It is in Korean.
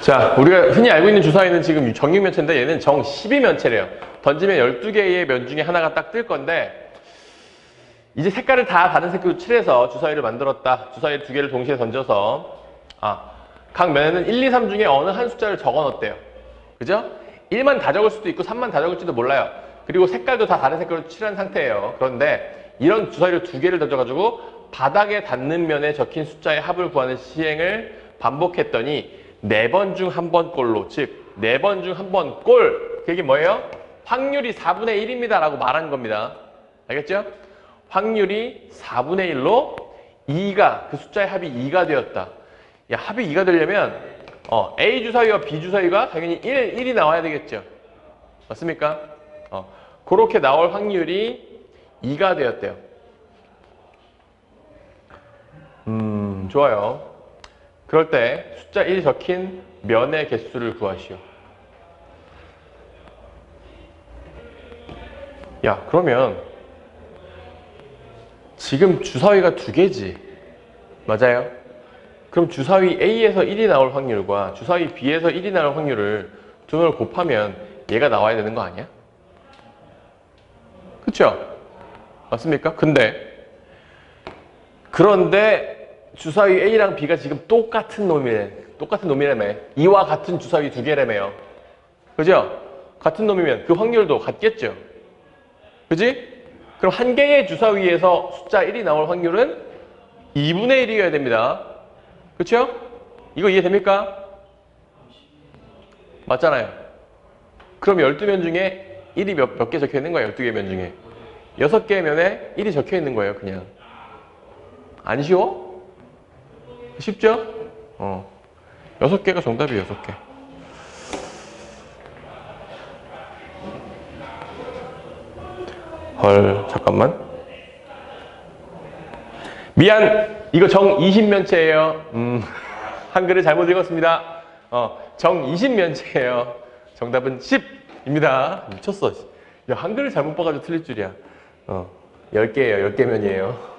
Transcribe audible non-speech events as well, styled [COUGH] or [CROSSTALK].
자, 우리가 흔히 알고 있는 주사위는 지금 정육면체인데 얘는 정 12면체래요. 던지면 12개의 면 중에 하나가 딱 뜰 건데 이제 색깔을 다 다른 색으로 칠해서 주사위를 만들었다. 주사위 두 개를 동시에 던져서 아, 각 면에는 1, 2, 3 중에 어느 한 숫자를 적어 놓었대요. 그죠? 1만 다 적을 수도 있고 3만 다 적을지도 몰라요. 그리고 색깔도 다 다른 색깔로 칠한 상태예요. 그런데 이런 주사위를 두 개를 던져가지고 바닥에 닿는 면에 적힌 숫자의 합을 구하는 시행을 반복했더니 네 번 중 한 번 꼴로 즉 네 번 중 한번꼴 그게 뭐예요? 확률이 4분의 1입니다 라고 말한 겁니다. 알겠죠? 확률이 4분의 1로 2가 그 숫자의 합이 2가 되었다. 야, 합이 2가 되려면 어, A 주사위와 B 주사위가 당연히 1, 1이 나와야 되겠죠. 맞습니까? 어, 그렇게 나올 확률이 2가 되었대요. 음, 좋아요. 그럴 때 숫자 1이 적힌 면의 개수를 구하시오. 야, 그러면 지금 주사위가 두 개지. 맞아요? 그럼 주사위 A에서 1이 나올 확률과 주사위 B에서 1이 나올 확률을 두 번을 곱하면 얘가 나와야 되는 거 아니야? 그쵸? 맞습니까? 근데 그런데 주사위 A랑 B가 지금 똑같은 놈이래. 똑같은 놈이라며. 이와 같은 주사위 두 개라며요. 그죠? 같은 놈이면 그 확률도 같겠죠? 그지? 그럼 한 개의 주사위에서 숫자 1이 나올 확률은 2분의 1이어야 됩니다. 그쵸? 이거 이해됩니까? 맞잖아요. 그럼 12면 중에 1이 몇, 몇 개 적혀 있는 거예요? 12개 면 중에. 6개 면에 1이 적혀 있는 거예요, 그냥. 안 쉬워? 쉽죠? 어. 6개가 정답이에요, 6개. 헐, 잠깐만. 미안, 이거 정 20면체예요. 음, [LAUGHS] 한글을 잘못 읽었습니다. 어, 정 20면체예요. 정답은 10입니다. 미쳤어. 야, 한글을 잘못 봐가지고 틀릴 줄이야. 어, 10개예요. 10개면이에요.